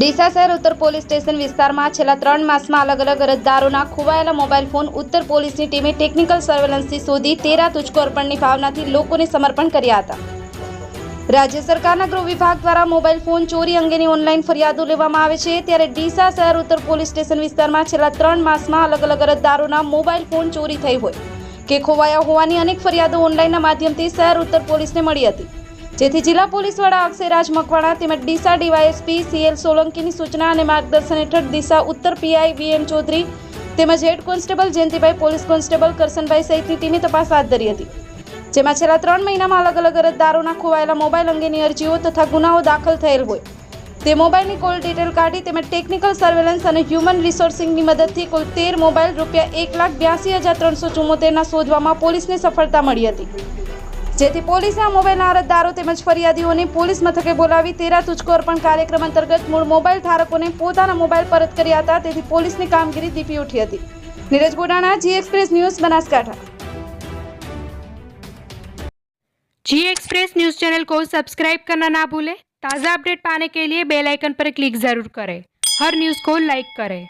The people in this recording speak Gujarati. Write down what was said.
ડીસા શહેર ઉત્તર પોલીસ સ્ટેશન વિસ્તારમાં છેલ્લા ત્રણ માસમાં અલગ અલગ અરજદારોના ખોવાયેલા મોબાઈલ ફોન ઉત્તર પોલીસની ટીમે ટેકનિકલ સર્વેલન્સથી શોધી તેરા તુચકો અર્પણની ભાવનાથી લોકોને સમર્પણ કર્યા હતા. રાજ્ય સરકારના ગૃહ વિભાગ દ્વારા મોબાઈલ ફોન ચોરી અંગેની ઓનલાઈન ફરિયાદો લેવામાં આવે છે. ત્યારે ડીસા શહેર ઉત્તર પોલીસ સ્ટેશન વિસ્તારમાં છેલ્લા ત્રણ માસમાં અલગ અલગ અરજદારોના મોબાઈલ ફોન ચોરી થઈ હોય કે ખોવાયા હોવાની અનેક ફરિયાદો ઓનલાઈનના માધ્યમથી શહેર ઉત્તર પોલીસને મળી હતી. જેથી જિલ્લા પોલીસ વડા અક્ષયરાજ મકવાણા તેમજ ડીસા ડીવાયએસપી સીએલ સોલંકીની સૂચના અને માર્ગદર્શન હેઠળ ડીસા ઉત્તર પીઆઈ વીએમ ચૌધરી તેમજ head constable Jayantibhai, police constable Karsanbhai સહિતની ટીમે તપાસ હાથ ધરી હતી. જેમાં છેલ્લા ત્રણ મહિનામાં અલગ અલગ અરજદારોના ખોવાયેલા મોબાઈલ અંગેની અરજીઓ તથા ગુનાઓ દાખલ થયેલ હોય. તે મોબાઈલની કોલ ડિટેલ કાઢી તેમજ ટેકનિકલ સર્વેલન્સ અને હ્યુમન રિસોર્સિંગની મદદથી કુલ તેર મોબાઈલ રૂપિયા એક લાખ બ્યાસી હજાર ત્રણસો ચુમ્મોતેરના શોધવામાં પોલીસને સફળતા મળી હતી. જેથી પોલીસે આ મોબાઈલના અરજદારો તેમજ ફરિયાદીઓને પોલીસ મથકે બોલાવી તેરા તુચકો અર્પણ કાર્યક્રમ અંતર્ગત મૂળ મોબાઈલ ધારકોને પોતાના મોબાઈલ પરત કર્યા હતા તેથી પોલીસની કામગીરી દીપી ઉઠી હતી Neeraj Godana Zee Express News Banaskantha Zee Express News channel को सब्सक्राइब करना ना भूलें ताज़ा अपडेट पाने के लिए बेल आइकन पर क्लिक ज़रूर करें हर न्यूज़ को लाइक करें